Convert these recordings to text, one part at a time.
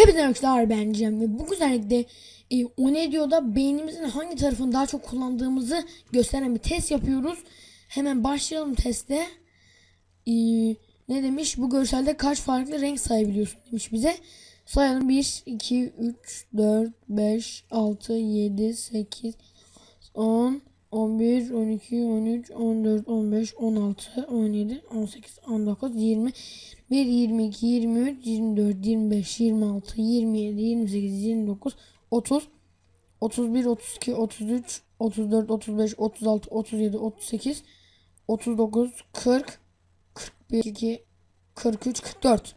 Hepinize arkadaşlar ben Cem ve bu güzellikle e, o ne diyor da beynimizin hangi tarafını daha çok kullandığımızı gösteren bir test yapıyoruz. Hemen başlayalım teste. E, ne demiş? Bu görselde kaç farklı renk sayabiliyorsun demiş bize. Sayalım 1, 2, 3, 4, 5, 6, 7, 8, 10, 11, 12, 13, 14, 15, 16, 17, 18, 19, 20, 1, 22, 23, 24, 25, 26, 27, 28, 29, 30, 31, 32, 33, 34, 35, 36, 37, 38, 39, 40, 41, 42, 43, 44.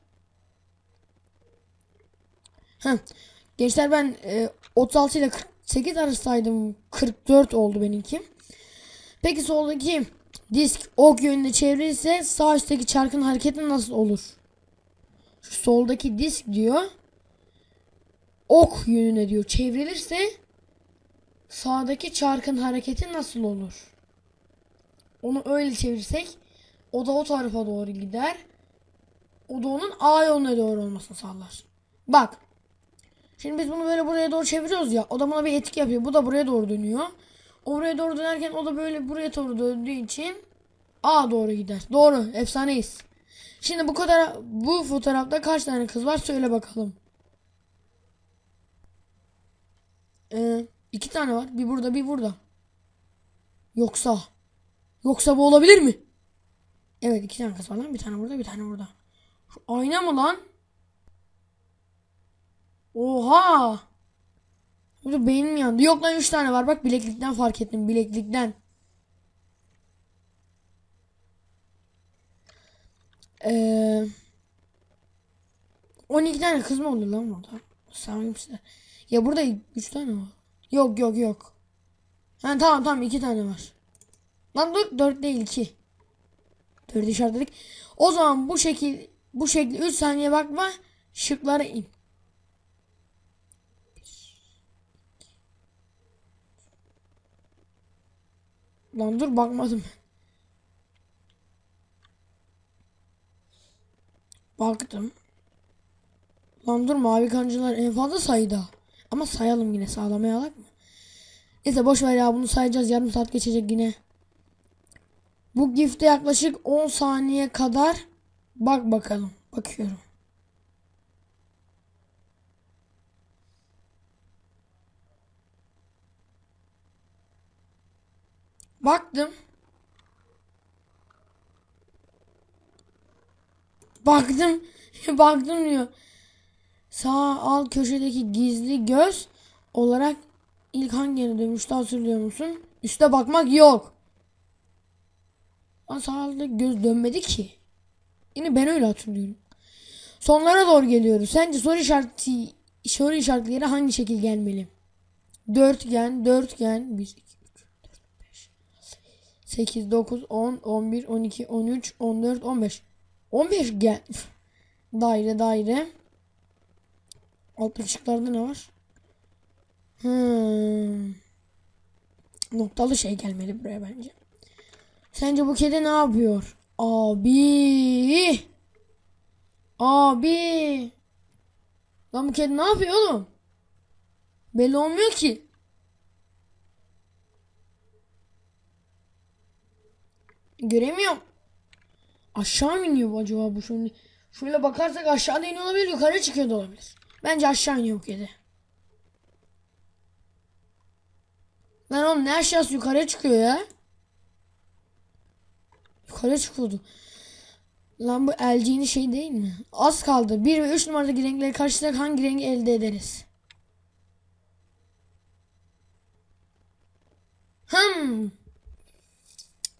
Heh. Gençler ben e, 36 ile 48 arasındaydım. 44 oldu benimki. Peki soldaki disk ok yönünde çevrilirse sağ üstteki çarkın hareketi nasıl olur? Şu soldaki disk diyor. Ok yönüne diyor. Çevrilirse sağdaki çarkın hareketi nasıl olur? Onu öyle çevirsek o da o tarafa doğru gider. O da onun A yönüne doğru olmasını sağlar. Bak. Şimdi biz bunu böyle buraya doğru çeviriyoruz ya. O da buna bir etki yapıyor. Bu da buraya doğru dönüyor. O buraya doğru dönerken o da böyle buraya doğru döndüğü için A doğru gider. Doğru. Efsaneyiz. Şimdi bu kadar bu fotoğrafta kaç tane kız var söyle bakalım. Ee, iki tane var. Bir burada bir burada. Yoksa. Yoksa bu olabilir mi? Evet iki tane kız var lan. Bir tane burada bir tane burada. Şu ayna mı lan? Oha. Burada beynim yandı. Yok lan 3 tane var. Bak bileklikten fark ettim. Bileklikten. Ee, 12 tane kız mı olur lan burada? Sanırım size. Ya burada 3 tane var. Yok yok yok. Ha, tamam tamam 2 tane var. Lan dur 4 değil 2. 4 işaretledik. O zaman bu şekil bu şekilde 3 saniye bakma şıklara in. Lan dur bakmadım. Baktım. Lan dur mavi kancılar en fazla sayıda. Ama sayalım yine sağlamaya alak mı? Neyse boş ver ya bunu sayacağız yarım saat geçecek yine. Bu gifte yaklaşık 10 saniye kadar bak bakalım. Bakıyorum. Baktım. Baktım. Baktım diyor. Sağ alt köşedeki gizli göz olarak ilk hangini dönmüştü hatırlıyor musun? Üste bakmak yok. Ama sağ altta göz dönmedi ki. Yine ben öyle hatırlıyorum. Sonlara doğru geliyoruz. Sence soru işareti soru işaretleri hangi şekil gelmeli? Dörtgen, dörtgen, 1, 2, 3, 4, 5, 8, 9, 10, 11, 12, 13, 14, 15. 15 gel. Daire, daire. Alttaki şıklarda ne var? Hmm. Noktalı şey gelmeli buraya bence. Sence bu kedi ne yapıyor? Abi. Abi. Lan bu kedi ne yapıyor oğlum? Belli olmuyor ki. Göremiyorum. Aşağı mı iniyor bu acaba bu şimdi? Şöyle bakarsak aşağıda iniyor olabilir, yukarı çıkıyor da olabilir. Bence aşağı iniyor bu kedi. Lan oğlum ne aşağısı yukarıya çıkıyor ya? Yukarı çıkıyordu. Lan bu LG'nin şey değil mi? Az kaldı. 1 ve 3 numaradaki renkleri karşılayarak hangi rengi elde ederiz? Hmm.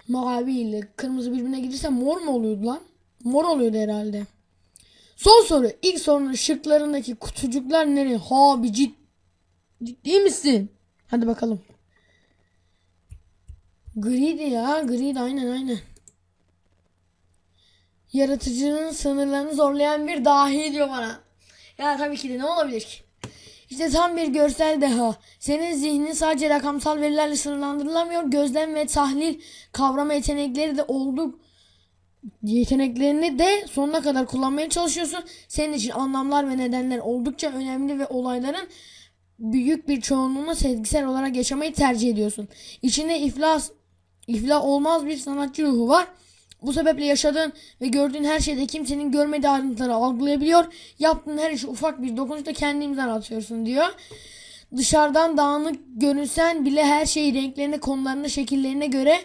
Mavi ile kırmızı birbirine giderse mor mu oluyordu lan? Mor oluyordu herhalde. Son soru. İlk sorunun şıklarındaki kutucuklar nereye? Ha bir cid ciddi misin? Hadi bakalım. Griydi ya. Griydi aynen aynen. Yaratıcının sınırlarını zorlayan bir dahi diyor bana. Ya tabii ki de ne olabilir ki? İşte tam bir görsel deha. Senin zihnin sadece rakamsal verilerle sınırlandırılamıyor. Gözlem ve tahlil kavrama yetenekleri de olduk yeteneklerini de sonuna kadar kullanmaya çalışıyorsun. Senin için anlamlar ve nedenler oldukça önemli ve olayların büyük bir çoğunluğunu sezgisel olarak yaşamayı tercih ediyorsun. İçinde iflas iflah olmaz bir sanatçı ruhu var. Bu sebeple yaşadığın ve gördüğün her şeyde kimsenin görmediği ayrıntıları algılayabiliyor. Yaptığın her işi ufak bir dokunuşta kendi imzan atıyorsun diyor. Dışarıdan dağınık görünsen bile her şeyi renklerine, konularına, şekillerine göre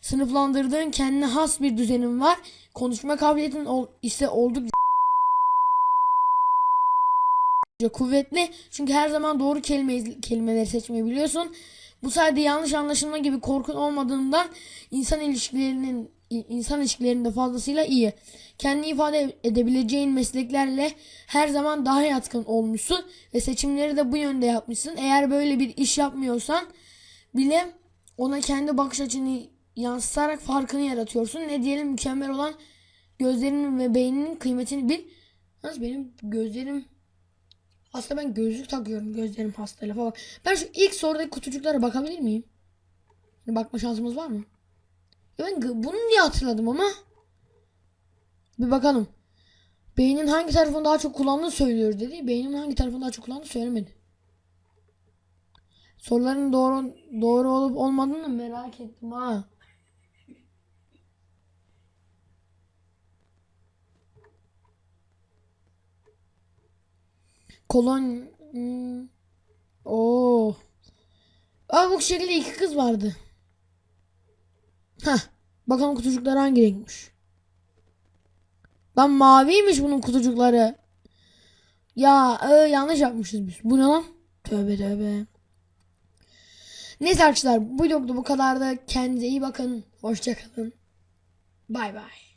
sınıflandırdığın kendine has bir düzenin var. Konuşma kabiliyetin ise oldukça kuvvetli. Çünkü her zaman doğru kelime, kelimeleri seçmeyi biliyorsun. Bu sayede yanlış anlaşılma gibi korkun olmadığından insan ilişkilerinin insan ilişkilerinde fazlasıyla iyi. Kendini ifade edebileceğin mesleklerle her zaman daha yatkın olmuşsun ve seçimleri de bu yönde yapmışsın. Eğer böyle bir iş yapmıyorsan bile ona kendi bakış açını yansıtarak farkını yaratıyorsun. Ne diyelim mükemmel olan gözlerinin ve beyninin kıymetini bil. Yalnız benim gözlerim aslında ben gözlük takıyorum. Gözlerim hasta lafa bak. Ben şu ilk sorudaki kutucuklara bakabilir miyim? Bakma şansımız var mı? Ben bunu niye hatırladım ama? Bir bakalım. Beynin hangi tarafını daha çok kullandığını söylüyor dedi. Beynin hangi tarafını daha çok kullandığını söylemedi. Soruların doğru doğru olup olmadığını merak ettim ha. Kolon hmm. Oo. Aa bu şekilde iki kız vardı. Heh. Bakalım kutucukları hangi renkmiş. Lan maviymiş bunun kutucukları. Ya e, yanlış yapmışız biz. Bu ne lan? Tövbe tövbe. Neyse arkadaşlar bu vlogda bu kadardı. Kendinize iyi bakın. Hoşçakalın. Bay bay.